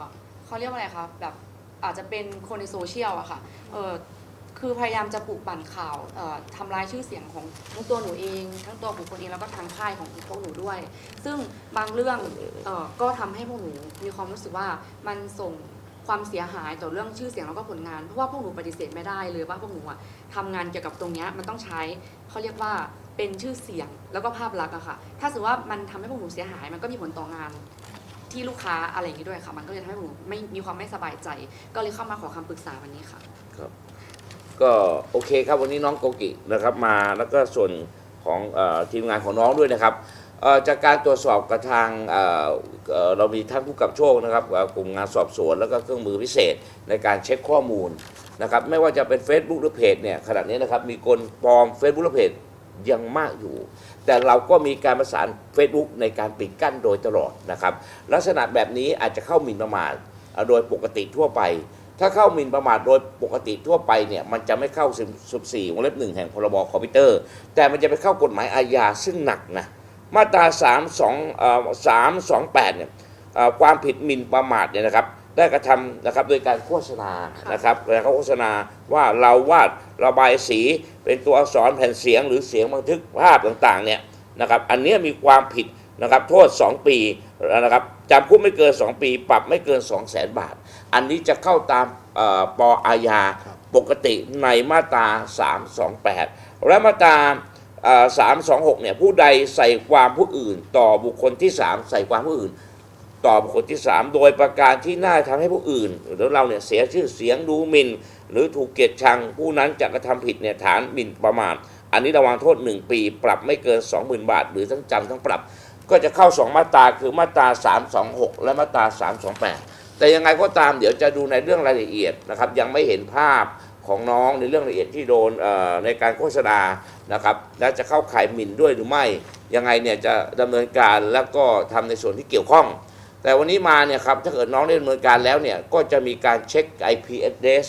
อเขาเรียกว่าอะไรคะแบบอาจจะเป็นคนในโซเชียลอะค่ะเออคือพยายามจะปลุกปั่นข่าวเอ่อทำลายชื่อเสียงของทั้งตัวหนูเอง ทั้งตัวบุคคลเองแล้วก็ทางค่ายของพวกหนูด้วย ซึ่งบางเรื่องเออก็ทำให้พวกหนูมีความรู้สึกว่ามันส่งความเสียหายต่อเรื่องชื่อเสียงแล้วก็ผลงาน เพราะว่าพวกหนูปฏิเสธไม่ได้เลยว่าพวกหนูอะทำงานเกี่ยวกับตรงเนี้ยมันต้องใช้เขาเรียกว่าเป็นชื่อเสียงแล้วก็ภาพลักษณ์อะค่ะ ถ้าสมมติว่ามันทำให้พวกหนูเสียหายมันก็มีผลต่องาน ที่ลูกค้าอะไรอย่างนี้ด้วยค่ะ มันก็เลยทำให้พวกหนูไม่มีความไม่สบายใจ ก็เลยเข้ามาขอคำปรึกษาวันนี้ค่ะ ครับ ก็โอเคครับวันนี้น้องโกกินะครับมาแล้วก็ส่วนของเออทีมงานของน้องด้วยนะครับเอ่อจากการตรวจสอบกับทางเอ่อเอ่อเรามีท่านผู้กับโชคนะครับเอ่อกลุ่มงานสอบสวนแล้วก็เครื่องมือพิเศษในการเช็คข้อมูลนะครับไม่ว่าจะเป็น Facebook หรือเพจเนี่ยขณะนี้นะครับมีคนปลอม Facebook หรือเพจยังมากอยู่ แต่เราก็มีการประสาน Facebook ในการปิดกั้นโดยตลอดนะครับ ลักษณะแบบนี้อาจจะเข้าหมิ่นประมาทโดยปกติทั่วไป ถ้าเข้าหมิ่นประมาทโดยปกติทั่วไปเนี่ยมันจะไม่เข้า14วงเล็บหนึ่งแห่งพรบคอมพิวเตอร์ แต่มันจะไปเข้ากฎหมายอาญาซึ่งหนักนะมาตรา3 2เอ่อ328เนี่ยความผิดหมิ่นประมาทเนี่ยนะครับ ได้กระทำนะครับโดยการโฆษณาค่ะนะครับแล้วเขาโฆษณาว่าเราวาดระบายสีเป็นตัวอักษรแผ่นเสียงหรือเสียงบันทึกภาพต่างๆเนี่ยนะครับอันเนี้ยมีความผิดนะครับโทษ 2 ปีนะครับจำคุกไม่เกิน 2 ปี ปรับไม่เกิน 2 0 0 0 0 0บาท อันนี้จะเข้าตามเอ่อปอาญาครับปกติในมาตรา 328 และมาตราเอ่อ326เนี่ยผู้ใดใส่ความผู้อื่น ต่อบุคคลที่ 3 ใส่ความผู้อื่น ต่อบุคคลที่ 3 โดยประการที่น่าทำให้ผู้อื่น หรือเราเนี่ยเสียชื่อเสียงดูหมิ่น หรือถูกเกลียดชัง ผู้นั้นจะกระทำผิดเนี่ยฐานหมิ่นประมาทอันนี้ระวังโทษ 1 ปี ปรับไม่เกิน 20,000 บาท หรือทั้งจำทั้งปรับ ก็จะเข้า 2 มาตราคือมาตรา 326 และมาตรา 328 แต่ยังไงก็ตามเดี๋ยวจะดูในเรื่องรายละเอียดนะครับยังไม่เห็นภาพของน้องในเรื่องรายละเอียดที่โดนในการโฆษณานะครับและจะเข้าข่ายหมิ่นด้วยหรือไม่ยังไงเนี่ยจะดำเนินการแล้วก็ทำในส่วนที่เกี่ยวข้อง แต่วันนี้มาเนี่ยครับถ้าเกิดน้องได้ดำเนินการแล้วเนี่ยก็จะมีการเช็ค IP address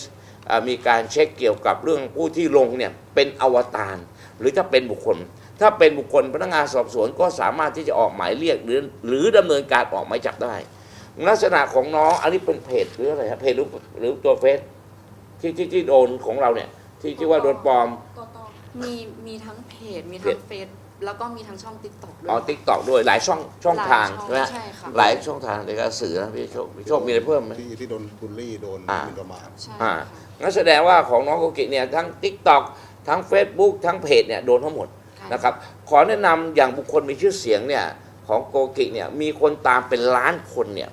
อ่ามีการเช็คเกี่ยวกับเรื่องผู้ที่ลงเนี่ยเป็นอวตารหรือถ้าเป็นบุคคล ถ้าเป็นบุคคลพนักงานสอบสวนก็สามารถที่จะออกหมายเรียกหรือหรือดำเนินการออกหมายจับได้ ลักษณะของน้องอันนี้เป็นเพจหรืออะไรครับเพจหรือหรือตัวเฟซที่ที่ที่โดนของเราเนี่ยที่ที่ว่าโดนปลอมมีมีทั้งเพจมีเพทั้จงเฟซ แล้วก็มีทั้งช่องติ๊กต็อกด้วย อ๋อติ๊กตอกด้วยหลายช่องช่องทางหลยใช่ไหมใช่ค่ะ หลายช่องทางในการสื่อนะพี่โชคพี่โชคมีอะไรเพิ่มไหม ที่ที่โดนบูลลี่โดนอ่า หมินประมาท ใช่อ่าค่ะงั้นแสดงว่าของน้องโกกิเนี่ยทั้ง t ิ k t o k ทั้ง Facebook ทั้งเพจเนี่ยโดนทั้งหมดใช่นะครับขอแนะนำอย่างบุคคลมีชื่อเสียงเนี่ยของโกกิเนี่ยมีคนตามเป็นล้านคนเนี่ย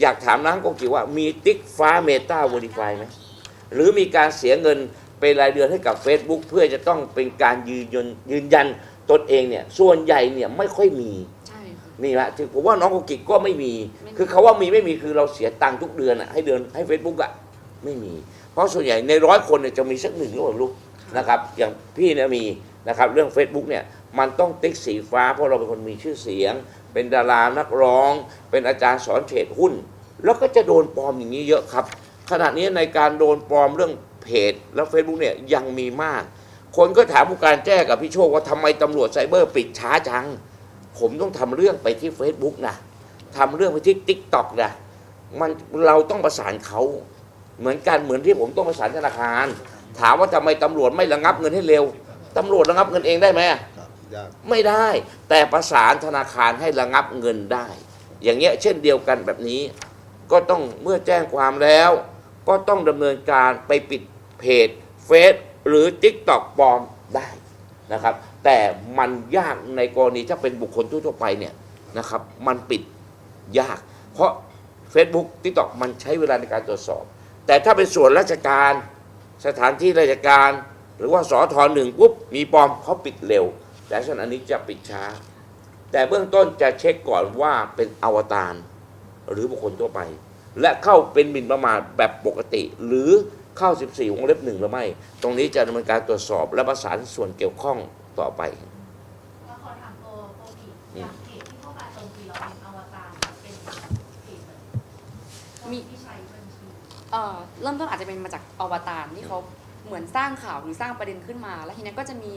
อยากถามน้องโกกิว่ามีติ๊กฟ้าเมตา v ว r ิฟายไหมหรือมีการเสียเงินเป็นรายเดือนให้กับ Facebook เพื่อจะต้องเป็นการยืนยันยืนยัน ตนเองเนี่ยส่วนใหญ่เนี่ยไม่ค่อยมีใช่ค่ะ นี่แหละถึงผมว่าน้องโกกิก็ไม่มี ไม่มี คือเขาว่ามีไม่มีคือเราเสียตังค์ทุกเดือนอะให้เดือนให้ Facebook อะไม่มี เพราะส่วนใหญ่ในร้อยคนเนี่ยจะมีสักหนึ่งหรือเปล่าไม่รู้นะครับ อย่างพี่เนี่ยมีนะครับเรื่อง Facebook เนี่ยมันต้องติ๊กสีฟ้าเพราะเราเป็นคนมีชื่อเสียง เป็นดารานักร้อง เป็นอาจารย์สอนเทรดหุ้น แล้วก็จะโดนปลอมอย่างนี้เยอะครับ ขณะนี้ในการโดนปลอมเรื่องเพจแล้ว Facebook เนี่ยยังมีมาก คนก็ถามผู้การแจ้กับพี่โชคว่าทำไมตำรวจไซเบอร์ปิดช้าจัง ผมต้องทำเรื่องไปที่ Facebook นะทำเรื่องไปที่ Tik t o อกนะมันเราต้องประสานเขาเหมือนกันเหมือนที่ผมต้องประสานธนาคาร ถามว่าทำไมตำรวจไม่ระงับเงินให้เร็วตำรวจระงับเงินเองได้ไหมครับไม่ได้ แต่ประสานธนาคารให้ระงับเงินได้ อย่างเงี้ยเช่นเดียวกันแบบนี้ ก็ต้องเมื่อแจ้งความแล้ว ก็ต้องดำเนินการไปปิดเพจเฟซ หรือ t ิ k t o k ปลอมได้นะครับ แต่มันยากในกรณีถ้าเป็นบุคคลทั่วไปเนี่ยนะครับ มันปิดยาก เพราะ Facebook t ิ k t o k มันใช้เวลาในการตรวจสอบ แต่ถ้าเป็นส่วนราชการสถานที่ราชการ หรือว่าสอทอหนึ่งปุ๊บมีปลอมเขาปิดเร็ว แต่ส่วนอันนี้จะปิดช้า แต่เบื้องต้นจะเช็คก่อนว่าเป็นอวตารหรือบุคคลทั่วไป และเข้าเป็นหมิ่นประมาทแบบปกติหรือ เข้า 14 วงเล็บหนึ่งหรือไม่ ตรงนี้จะดำเนินการตรวจสอบและประสานส่วนเกี่ยวข้องต่อไป แล้วขอถามตัวโปรกิอย่างเพจที่เข้ามาโจมตีเราเป็นอวตารเป็นเพจแบบคนที่ใช้บัญชี เอ่อเริ่มต้นอาจจะเป็นมาจากอวตารที่เขาเหมือนสร้างข่าวหรือสร้างประเด็นขึ้นมา แล้วทีนี้ก็จะมี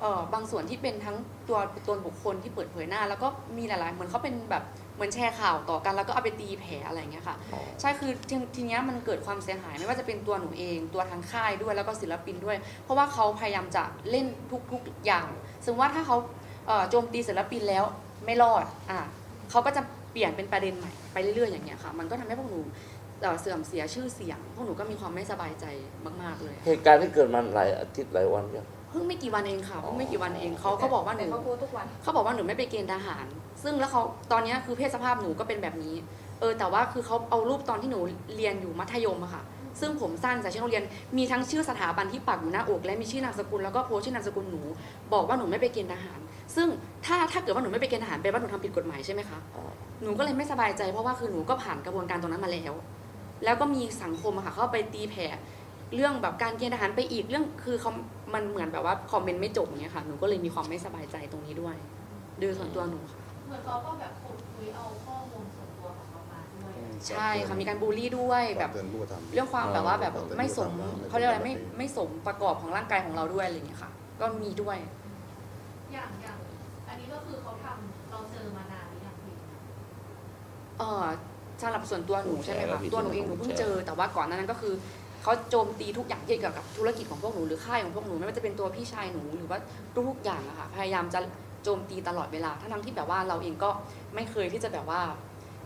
เอ่อบางส่วนที่เป็นทั้งตัวตนบุคคลที่เปิดเผยหน้า แล้วก็มีหลาย ๆ เหมือนเขาเป็นแบบเหมือนแชร์ข่าวต่อกันแล้วก็เอาไปตีแผ่อะไรอย่างเงี้ยค่ะ อ๋อ ใช่คือทีทีเนี้ยมันเกิดความเสียหายไม่ว่าจะเป็นตัวหนูเองตัวทางค่ายด้วยแล้วก็ศิลปินด้วย เพราะว่าเขาพยายามจะเล่นทุกๆอย่าง สมมติว่าถ้าเขาเอ่อโจมตีศิลปินแล้วไม่รอดอะเขาก็จะเปลี่ยนเป็นประเด็นใหม่ไปเรื่อยๆอย่างเงี้ยค่ะ มันก็ทำให้พวกหนูเอ่อเสื่อมเสียชื่อเสียง พวกหนูก็มีความไม่สบายใจมาก ๆเลย เหตุการณ์ที่เกิดมาหลายอาทิตย์หลายวันเนี่ย เพิ่งไม่กี่วันเองค่ะเพิ่งไม่กี่วันเองเขาเขาบอกว่าหนูแต่เขาพูดทุกวันเขาบอกว่าหนูไม่ไปเกณฑ์ทหาร ซึ่งแล้วเขาตอนเนี้ยคือเพศสภาพหนูก็เป็นแบบนี้ เออแต่ว่าคือเขาเอารูปตอนที่หนูเรียนอยู่มัธยมอะค่ะ ซึ่งผมสั้นใส่ชื่อโรงเรียนมีทั้งชื่อสถาบันที่ปักอยู่หน้าอกและมีชื่อนามสกุลแล้วก็โพสต์ชื่อนามสกุลหนู บอกว่าหนูไม่ไปเกณฑ์ทหาร ซึ่งถ้าถ้าเกิดว่าหนูไม่ไปเกณฑ์ทหารแปลว่าหนูทำผิดกฎหมายใช่ไหมคะอ๋อหนูก็เลยไม่สบายใจเพราะว่าคือหนูก็ผ่านกระบวนการตรงนั้นมาแล้ว แล้วก็มีสังคมอะค่ะเข้าไปตีแผ่ เรื่องแบบการเกณฑ์ทหารไปอีกเรื่องคือเขามันเหมือนแบบว่าคอมเมนต์ไม่จบอย่างเงี้ยค่ะหนูก็เลยมีความไม่สบายใจตรงนี้ด้วยโดยส่วนตัวหนูค่ะเหมือนเขาก็แบบขุดคุยเอาข้อมูลส่วนตัวของเรามาด้วยใช่ค่ะมีการบูลลี่ด้วยแบบเตือนผู้กระทำเรื่องความแบบว่าแบบอ๋อไม่สมไม่สมเขาเรียกอะไรไม่ไม่ไม่สมประกอบของร่างกายของเราด้วยอะไรอย่างเงี้ยค่ะ ก็มีด้วยอย่างอย่างอันนี้ก็คือเขาทำเราเจอมานานหรือยังพี่เออสำหรับส่วนตัวหนูใช่ไหมคะตัวหนูเองหนูเพิ่งเจอ แต่ว่าก่อนหนานั้นก็คือ เขาโจมตีทุกอย่างเกี่ยวกับธุรกิจของพวกหนูหรือค่ายของพวกหนูไม่ว่าจะเป็นตัวพี่ชายหนูหรือว่าทุกๆอย่างอะค่ะพยายามจะโจมตีตลอดเวลาทั้งที่แบบว่าเราเองก็ไม่เคยที่จะแบบว่า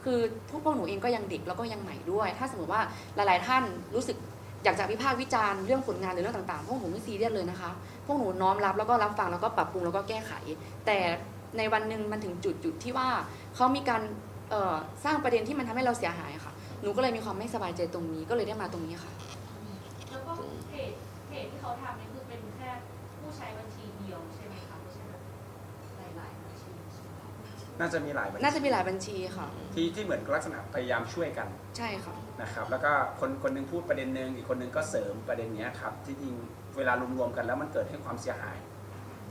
คือพวกพวกหนูเองก็ยังเด็กแล้วก็ยังใหม่ด้วย ถ้าสมมติว่าหลาย ๆ ท่านรู้สึกอยากจะวิพากษ์วิจารณ์เรื่องผลงานหรือเรื่องต่างๆ พวกหนูไม่ซีเรียสเลยนะคะ พวกหนูน้อมรับแล้วก็รับฟังแล้วก็ปรับปรุงแล้วก็แก้ไข แต่ในวันหนึ่งมันถึงจุดจุดที่ว่าเขามีการสร้างประเด็นที่มันทำให้เราเสียหายค่ะ หนูก็เลยมีความไม่สบายใจตรงนี้ก็เลยได้มาตรงนี้ค่ะ แล้วก็เพจเพจที่เขาทำนี่คือเป็นแค่ผู้ใช้บัญชีเดียวใช่ไหมคะไม่ใช่แบบหลายๆบัญชีใช่ไหมคะ น่าจะมีหลายบัญชีน่าจะมีหลายบัญชีค่ะ ที่ที่เหมือนลักษณะพยายามช่วยกันใช่ค่ะ นะครับ แล้วก็คนคนหนึงพูดประเด็นหนึ่งอีกคนหนึงก็เสริมประเด็นเนี้ยครับที่จริงเวลารวมๆกันแล้วมันเกิดให้ความเสียหาย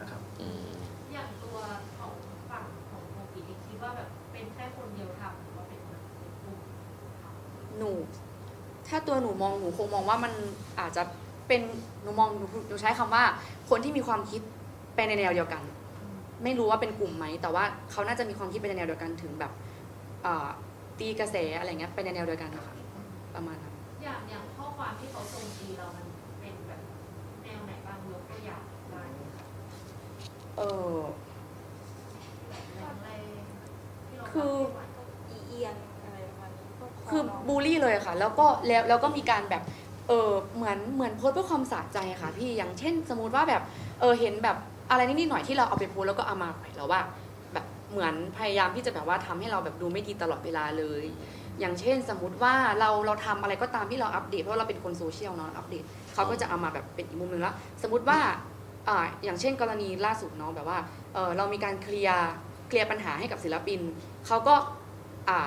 นะครับอืมอย่างตัวของฝั่งของโมกิเองคิดว่าแบบเป็นแค่คนเดียวทำหรือว่าเป็นแบบเป็นกลุ่มทำ หนู ถ้าตัวหนูมองหนูคงมองว่ามันอาจจะเป็นหนูมองหนูหนูใช้คำว่า คนที่มีความคิดไปในแนวเดียวกัน ไม่รู้ว่าเป็นกลุ่มไหม แต่ว่าเขาน่าจะมีความคิดไปในแนวเดียวกันถึงแบบอ่าตีกระแสอะไรเงี้ยไปในแนวเดียวกันนะคะประมาณนั้นอย่างอย่างข้อความที่เขาโจมตีเรามันเป็นแบบแนวไหนบ้างยกตัวอย่างได้ไหมคะเออแบบแรงๆที่เราคือทำให้หวานก็อีเอียงอะไรประมาณนี้พวกคือน้งบูลลี่เลยค่ะ แล้วก็แล้วแล้วก็มีการแบบเออเหมือนเหมือนโพสต์เพื่อความสะใจค่ะพี่อย่างเช่น สมมุติว่าแบบเออเห็นแบบ อะไรนิดๆหน่อยที่เราเอาไปโพสแล้วก็เอามาปล่อยแล้วว่า แบบเหมือนพยายามที่จะแบบว่าทำให้เราแบบดูไม่ดีตลอดเวลาเลย อย่างเช่น สมมติว่าเราเราทำอะไรก็ตามที่เราอัปเดตเพราะเราเป็นคนโซเชียลเนาะอัปเดตเขาก็จะเอามาแบบเป็นอีกมุมหนึ่งแล้วสมมติว่าอ่าอย่างเช่น กรณีล่าสุดเนาะแบบว่าเออเรามีการเคลียร์เคลียร์ปัญหาให้กับศิลปินเขาก็อ่า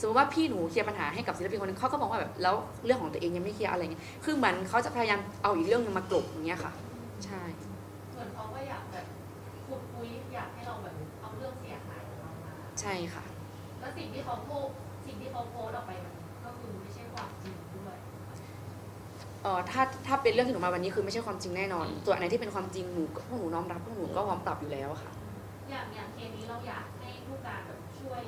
สมมติว่าพี่หนูเคลียร์ปัญหาให้กับศิลปินคนหนึงเขาก็บอกว่าแบบแล้วเรื่องของตัวเองยังไม่เคลียร์อะไรเงี้ยคือเหมือนเขาจะพยายามเอาอีกเรื่องนึงมากลบอย่างเงี้ยค่ะ ใช่ ใช่ค่ะ แล้วสิ่งที่เขาโพสต์สิ่งที่เขาโพสต์ออกไปมันก็คือไม่ใช่ความจริงด้วยเอ่อถ้าถ้าเป็นเรื่องที่หนูมาวันนี้คือไม่ใช่ความจริงแน่นอน ส่วนอันไหนที่เป็นความจริงหนูก็พวกหนูน้อมรับพวกหนูก็พร้อมปรับอยู่แล้วค่ะ อย่างอย่างเคสนี้เราอยากให้ผู้การแบบช่วย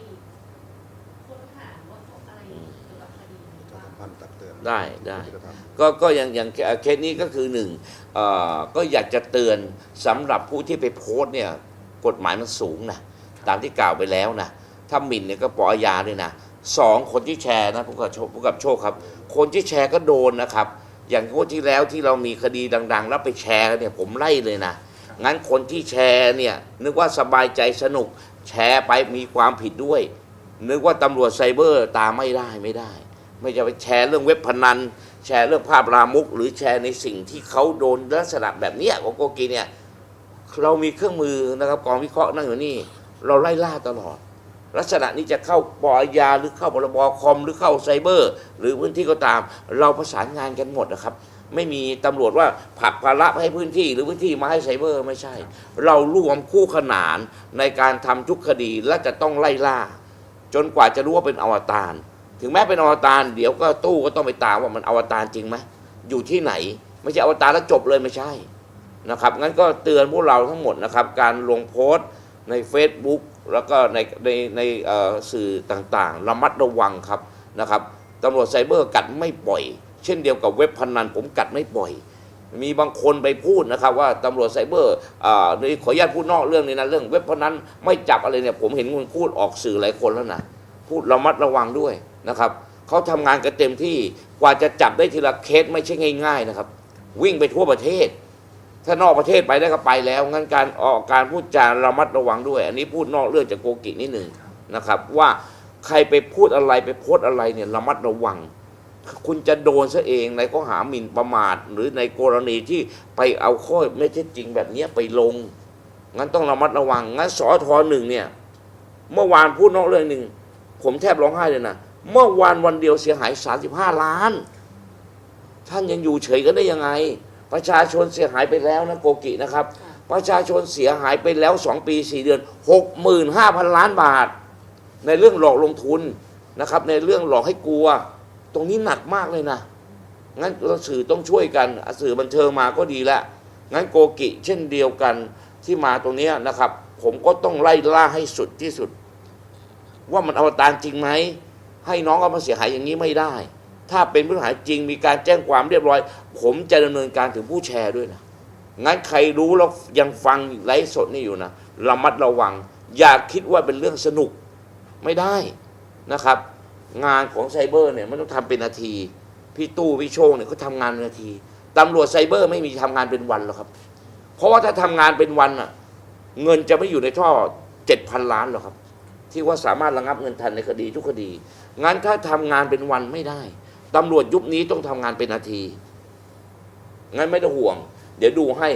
ค้นหาว่าพบอะไรเกี่ยวกับคดีนี้จะบ้าง สัมพันธ์ตักเตือนได้ได้ ผู้กระทำ ก็ก็อย่างอย่างเคสนี้ก็คือหนึ่งเอ่อก็อยากจะเตือนสำหรับผู้ที่ไปโพสต์เนี่ยกฎหมายมันสูงนะ ตามที่กล่าวไปแล้วนะถ้าหมิ่นเนี่ยก็ปล่อยยาด้วยนะสองคนที่แชร์นะผู้กับโชคผู้กับโชคครับ คนที่แชร์ก็โดนนะครับ อย่างงวดที่แล้วที่เรามีคดีดัง ๆ แล้วไปแชร์เนี่ยผมไล่เลยนะงั้นคนที่แชร์เนี่ยนึกว่าสบายใจสนุกแชร์ไปมีความผิดด้วย นึกว่าตำรวจไซเบอร์ตามไม่ได้ไม่ได้ ไม่จะไปแชร์เรื่องเว็บพนัน แชร์เรื่องภาพลามก หรือแชร์ในสิ่งที่เขาโดนลักษณะแบบเนี้ยขอโกกีเนี่ยเรามีเครื่องมือนะครับกองวิเคราะห์นั่งอยู่นี่ เราไล่ล่าตลอด ลักษณะนี้จะเข้าปอยาหรือเข้าพรบคอมหรือเข้าไซเบอร์ หรือพื้นที่ก็ตาม เราประสานงานกันหมดนะครับ ไม่มีตำรวจว่าผักภาระให้พื้นที่หรือพื้นที่มาให้ไซเบอร์ไม่ใช่ เราร่วมคู่ขนานในการทำทุกคดีและจะต้องไล่ล่า จนกว่าจะรู้ว่าเป็นอวตารถึงแม้เป็นอวตารเดี๋ยวก็ตู้ก็ต้องไปตามว่ามันอวตารจริงไหมอยู่ที่ไหน ไม่ใช่อวตารแล้วจบเลยไม่ใช่นะครับงั้นก็เตือนพวกเราทั้งหมดนะครับ การลงโพสต์ ใน Facebook แล้วก็ในในในสื่อต่างๆ ระมัดระวังครับนะครับตำรวจไซเบอร์กัดไม่ปล่อย เช่นเดียวกับเว็บพนันผมกัดไม่ปล่อย มีบางคนไปพูดนะครับว่าตำรวจไซเบอร์อ่านี่ขออนุญาตพูดนอกเรื่องนี้นะเรื่อง เว็บพนันไม่จับอะไรเนี่ยผมเห็นคนพูดออกสื่อหลายคนแล้วนะพูดระมัดระวังด้วยนะครับเขาทำงานกันเต็มที่กว่าจะจับได้ทีละเคสไม่ใช่ง่าย ๆนะครับ วิ่งไปทั่วประเทศ ถ้านอกประเทศไปได้ก็ไปแล้ว งั้นการออกการพูดจาระมัดระวังด้วย อันนี้พูดนอกเรื่องจากโกกินิดหนึ่งนะครับ ว่าใครไปพูดอะไรไปโพสอะไรเนี่ยระมัดระวัง คุณจะโดนซะเองในข้อหาหมิ่นประมาท หรือในกรณีที่ไปเอาข้อไม่เท็จริงแบบนี้ไปลง งั้นต้องระมัดระวัง งั้นสอทอหนึ่งเนี่ย เมื่อวานพูดนอกเรื่องหนึ่งผมแทบร้องไห้เลยนะเมื่อวานวันเดียวเสียหาย 35 ล้าน ท่านยังอยู่เฉยกันได้ยังไง ประชาชนเสียหายไปแล้วนะโกกินะครับค่ะประชาชนเสียหายไปแล้ว 2 ปี 4 เดือน 65,000 ล้านบาท ในเรื่องหลอกลงทุนนะครับ ในเรื่องหลอกให้กลัว ตรงนี้หนักมากเลยนะ งั้นเราสื่อต้องช่วยกันอะสื่อบันเทิงมาก็ดีแล้วงั้นโกกิเช่นเดียวกันที่มาตรงเนี้ยนะครับ ผมก็ต้องไล่ล่าให้สุดที่สุด ว่ามันอวตารจริงไหมให้น้องเอามาเสียหายอย่างนี้ไม่ได้ ถ้าเป็นผู้เสียหาจริงมีการแจ้งความเรียบร้อย ผมจะดำเนินการถึงผู้แชร์ด้วยนะงั้นใครรู้แล้วยังฟังไลฟ์สดนี่อยู่นะระมัดระวัง อย่าคิดว่าเป็นเรื่องสนุกไม่ได้นะครับ งานของไซเบอร์เนี่ยมันต้องทำเป็นนาที พี่ตู้พี่โชคเนี่ยเขาทำงานเป็นนาทีตำรวจไซเบอร์ไม่มีทำงานเป็นวันหรอกครับ เพราะว่าถ้าทำงานเป็นวันอะเงินจะไม่อยู่ในท่อเจ็ดพันล้านหรอกครับ ที่ว่าสามารถระงับเงินทันในคดีทุกคดีงั้นถ้าทำงานเป็นวันไม่ได้ ตำรวจยุคนี้ต้องทำงานเป็นนาที งั้นไม่ต้องห่วง เดี๋ยวดูให้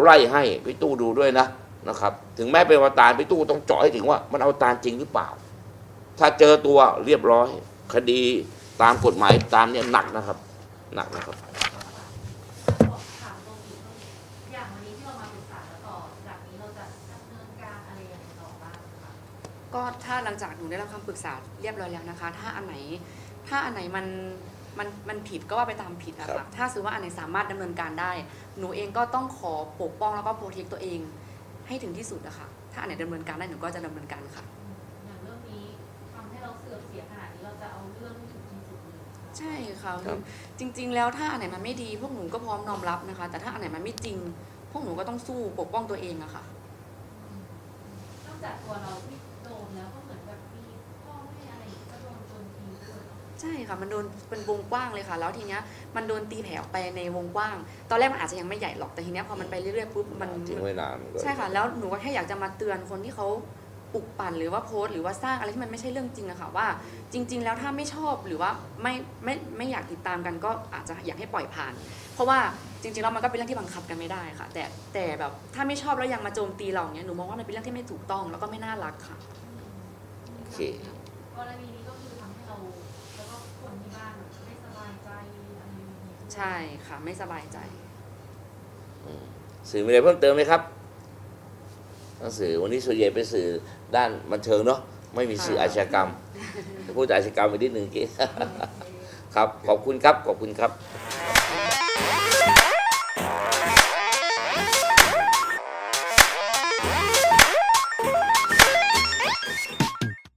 ไล่ให้พี่ตู้ดูด้วยนะนะครับ ถึงแม้เป็นอวตารพี่ตู้ต้องเจาะให้ถึงว่า มันเอาตารจริงหรือเปล่า ถ้าเจอตัวเรียบร้อย คดีตามกฎหมายตามเนี่ยหนักนะครับ หนักนะครับ ถามโปรกิอย่างวันนี้ที่เรามาปรึกษาแล้วต่อ จากนี้เราจะดำเนินการอะไรยังไงต่อบ้างคะ ก็ถ้าหลังจากหนูได้รับคำปรึกษาเรียบร้อยแล้วนะคะ ถ้าอันไหน ถ้าอันไหนมัน มันมันผิดก็ว่าไปตามผิดอะครัค่ะบถ้าซื้อว่าอันไหนสามารถดำเนินการได้ หนูเองก็ต้องขอปกป้องแล้วก็โปรเทคตัวเองให้ถึงที่สุดอะค่ะ ถ้าอันไหนดำเนินการได้หนูก็จะดำเนินการค่ะอย่างเรื่องนี้ทำให้เราเสื่อมเสียขนาดนี้เราจะเอาเรื่องให้ถึงที่สุดเลยนะคะใช่ค่ะครับจริง ๆ แล้วถ้าอันไหนมันไม่ดี พวกหนูก็พร้อมน้อมรับนะคะ แต่ถ้าอันไหนมันไม่จริง พวกหนูก็ต้องสู้ปกป้องตัวเองอะค่ะนอกจากตัวเราที่ ใช่ค่ะมันโดนเป็นวงกว้างเลยค่ะ แล้วทีเนี้ยมันโดนตีแผ่ออกไปในวงกว้าง ตอนแรกมันอาจจะยังไม่ใหญ่หรอกแต่ทีเนี้ยพอมันไปเรื่อยๆปุ๊บมันทิ้งไว้นานก็ใช่ค่ะ แล้วหนูก็แค่อยากจะมาเตือนคนที่เขาปลุกปั่นหรือว่าโพสต์หรือว่าสร้างอะไรที่มันไม่ใช่เรื่องจริงอะค่ะว่า จริง ๆ แล้วถ้าไม่ชอบหรือว่าไม่ไม่ไม่อยากติดตามกันก็อาจจะอยากให้ปล่อยผ่าน เพราะว่าจริงๆแล้วมันก็เป็นเรื่องที่บังคับกันไม่ได้ค่ะ แต่แต่แบบถ้าไม่ชอบแล้วยังมาโจมตีเราเนี้ยหนูมองว่ามันเป็นเรื่องที่ไม่ถูกต้องแล้วก็ไม่น่ารักค่ะโอเค กรณีนี้ ใช่ค่ะ ไม่สบายใจสื่อมีอะไรเพิ่มเติมไหมครับหนังสือวันนี้ส่วนใหญ่เป็นสื่อด้านบันเทิงเนาะไม่มีสื่อค่ะอาชญากรรมพูดแต่อาชญากรรมไปนิดหนึ่งเกี้ ครับขอบคุณครับขอบคุณครับ